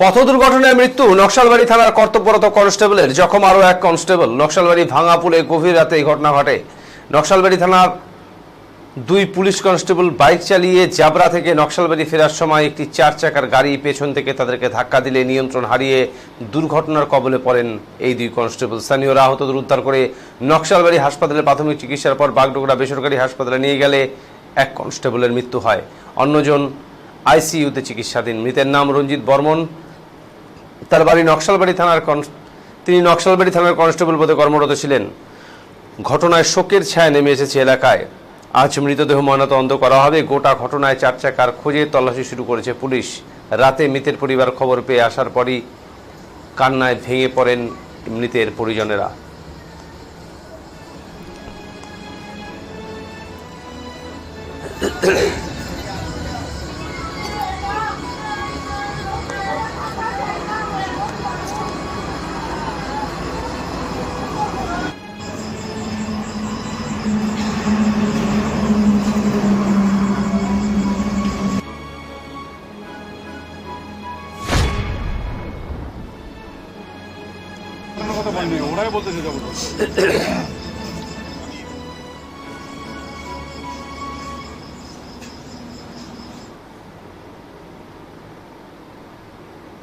পথ দুর্ঘটনায় মৃত্যু নকশালবাড়ি থানার কর্তব্যরত কনস্টেবলের। জখম আরও এক কনস্টেবল। নকশালবাড়ি ভাঙাপুলে গভীর রাতে এই ঘটনা ঘটে। নকশালবাড়ি থানার দুই পুলিশ কনস্টেবল বাইক চালিয়ে জাবরা থেকে নকশালবাড়ি ফেরার সময় একটি চার চাকার গাড়ি পেছন থেকে তাদেরকে ধাক্কা দিলে নিয়ন্ত্রণ হারিয়ে দুর্ঘটনার কবলে পড়েন এই দুই কনস্টেবল। স্থানীয়রা আহতদের উদ্ধার করে নকশালবাড়ি হাসপাতালে প্রাথমিক চিকিৎসার পর বাগডোগরা বেসরকারি হাসপাতালে নিয়ে গেলে এক কনস্টেবলের মৃত্যু হয়। অন্যজন আইসিইউতে চিকিৎসাধীন। মৃতের নাম রঞ্জিত বর্মন। তার বাড়ি নকশালবাড়ি থানার তিনি নকশালবাড়ি থানার কনস্টেবল পদে কর্মরত ছিলেন। ঘটনায় শোকের ছায়া নেমে এসেছে এলাকায়। আজ মৃতদেহ ময়নাতদন্ত করা হবে। গোটা ঘটনায় চার চাকার খোঁজে তল্লাশি শুরু করেছে পুলিশ। রাতে মৃতের পরিবার খবর পেয়ে আসার পরই কান্নায় ভেঙে পড়েন মৃতের পরিজনেরা। কথা বলেনি ওরাই বলতেছে যাবো